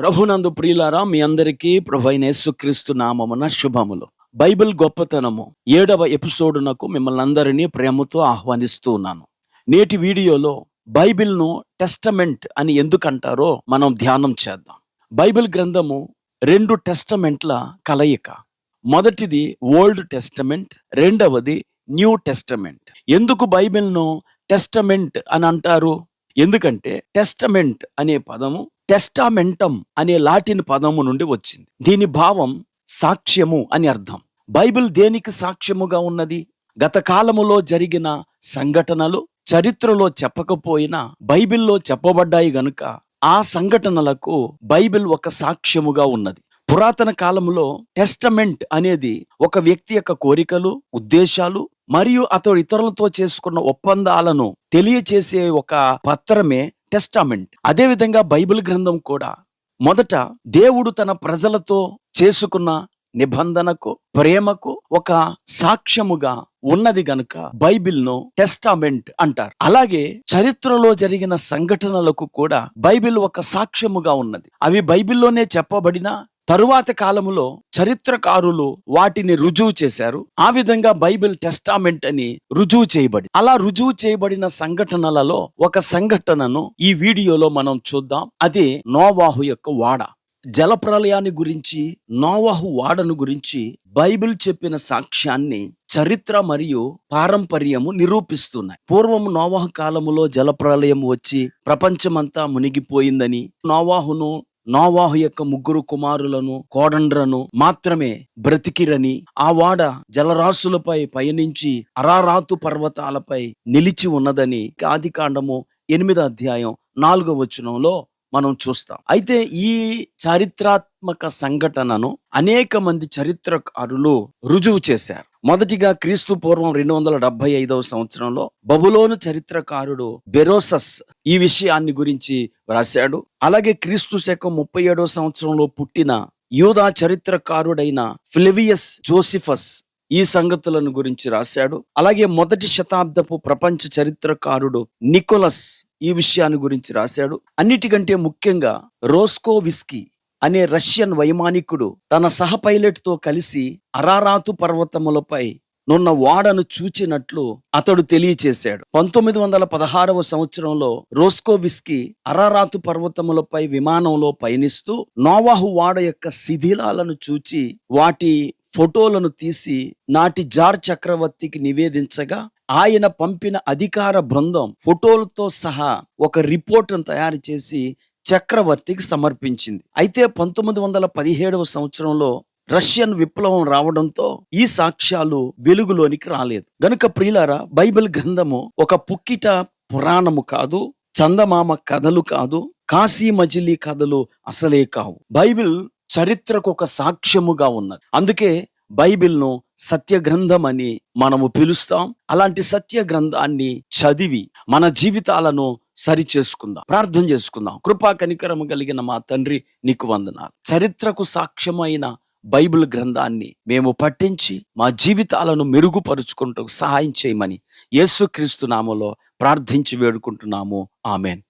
ప్రభునందు ప్రియులారా మీ అందరికీ ప్రభైన యేసుక్రీస్తు నామమున శుభములు. బైబిల్ గొప్పతనము. ఏడవ ఎపిసోడునకు మిమ్మల్ని అందరినీ ప్రేమతో ఆహ్వానిస్తూ ఉన్నాను. నేటి వీడియోలో బైబిల్ను టెస్టమెంట్ అని ఎందుకంటారో మనం ధ్యానం చేద్దాం. బైబిల్ గ్రంథము రెండు టెస్టమెంట్ల కలయిక. మొదటిది ఓల్డ్ టెస్టమెంట్ రెండవది న్యూ టెస్టమెంట్. ఎందుకు బైబిల్ను టెస్టమెంట్ అని అంటారు? ఎందుకంటే టెస్టమెంట్ అనే పదము టెస్టామెంటం అనే లాటిన్ పదము నుండి వచ్చింది. దీని భావం సాక్ష్యము అని అర్థం. బైబిల్ దేనికి సాక్ష్యముగా ఉన్నది? గత కాలములో జరిగిన సంఘటనలు చరిత్రలో చెప్పకపోయినా బైబిల్లో చెప్పబడ్డాయి గనుక ఆ సంఘటనలకు బైబిల్ ఒక సాక్ష్యముగా ఉన్నది. పురాతన కాలంలో టెస్టమెంట్ అనేది ఒక వ్యక్తి యొక్క కోరికలు ఉద్దేశాలు మరియు అతడు ఇతరులతో చేసుకున్న ఒప్పందాలను తెలియచేసే ఒక పత్రమే టెస్టామెంట్. అదేవిధంగా బైబిల్ గ్రంథం కూడా. మొదట దేవుడు తన ప్రజలతో చేసుకున్న నిబంధనకు ప్రేమకు ఒక సాక్ష్యముగా ఉన్నది గనుక బైబిల్ను టెస్టామెంట్ అంటారు. అలాగే చరిత్రలో జరిగిన సంఘటనలకు కూడా బైబిల్ ఒక సాక్ష్యముగా ఉన్నది. అవి బైబిల్లోనే చెప్పబడిన తరువాత కాలములో చరిత్రకారులు వాటిని రుజువు చేశారు. ఆ విధంగా బైబిల్ టెస్టామెంట్ అని రుజువు చేయబడి అలా రుజువు చేయబడిన సంఘటనలలో ఒక సంఘటనను ఈ వీడియోలో మనం చూద్దాం. అది నోవాహు యొక్క వాడ. జలప్రలయాన్ని గురించి నోవాహు వాడను గురించి బైబిల్ చెప్పిన సాక్ష్యాన్ని చరిత్ర మరియు పారంపర్యము నిరూపిస్తున్నాయి. పూర్వం నోవాహు కాలములో జలప్రలయం వచ్చి ప్రపంచమంతా మునిగిపోయిందని నోవాహును నోవాహు యొక్క ముగ్గురు కుమారులను కోడండ్రను మాత్రమే బ్రతికిరని ఆ వాడ జలరాశులపై పయనించి అరారాతు పర్వతాలపై నిలిచి ఉన్నదని ఆది కాండము ఎనిమిదో అధ్యాయం నాలుగో వచనంలో మనం చూస్తాం. అయితే ఈ చారిత్రాత్మక సంఘటనను అనేక మంది చరిత్రకారులు రుజువు చేశారు. మొదటిగా క్రీస్తు పూర్వం రెండు వందల డెబ్బై ఐదవ సంవత్సరంలో బబులోను చరిత్రకారుడు బెరోసస్ ఈ విషయాన్ని గురించి రాశాడు అలాగే క్రీస్తు శకం ముప్పై ఏడవ సంవత్సరంలో పుట్టిన యూదా చరిత్రకారుడైన ఫ్లెవియస్ జోసిఫస్ ఈ సంగతులను గురించి రాశాడు. అలాగే మొదటి శతాబ్దపు ప్రపంచ చరిత్రకారుడు నికోలస్ ఈ విషయాన్ని గురించి రాశాడు. అన్నిటికంటే ముఖ్యంగా రోస్కో విస్కీ అనే రష్యన్ వైమానికుడు తన సహ పైలట్తో కలిసి అరారాతు పర్వతములపై నున్న వాడను చూచినట్లు అతడు తెలియచేశాడు. పంతొమ్మిది వందల పదహారవ సంవత్సరంలో రోస్కోవిస్కి అరారాతు పర్వతములపై విమానంలో పయనిస్తూ నోవాహు వాడ యొక్క శిథిలాలను చూచి వాటి ఫోటోలను తీసి నాటి జార్ చక్రవర్తికి నివేదించగా ఆయన పంపిన అధికార బృందం ఫోటోలతో సహా ఒక రిపోర్టును తయారు చేసి చక్రవర్తికి సమర్పించింది. అయితే పంతొమ్మిది వందల పదిహేడవ సంవత్సరంలో రష్యన్ విప్లవం రావడంతో ఈ సాక్ష్యాలు వెలుగులోనికి రాలేదు. గనుక ప్రియులారా బైబిల్ గ్రంథము ఒక పుక్కిట పురాణము కాదు చందమామ కథలు కాదు కాశీ మజిలీ కథలు అసలే కావు. బైబిల్ చరిత్రకు ఒక సాక్ష్యముగా ఉన్నది. అందుకే బైబిల్ను సత్య గ్రంథం అని మనము పిలుస్తాం. అలాంటి సత్య గ్రంథాన్ని చదివి మన జీవితాలను సరి చేసుకుందాం. ప్రార్థన చేసుకుందాం. కృపా కనికరము కలిగిన మా తండ్రి నీకు వందనాలు. చరిత్రకు సాక్ష్యమైన బైబిల్ గ్రంథాన్ని మేము పట్టించి మా జీవితాలను మెరుగుపరుచుకుంటూ సహాయం చేయమని యేసుక్రీస్తు నామలో ప్రార్థించి వేడుకుంటున్నాము. ఆమెన్.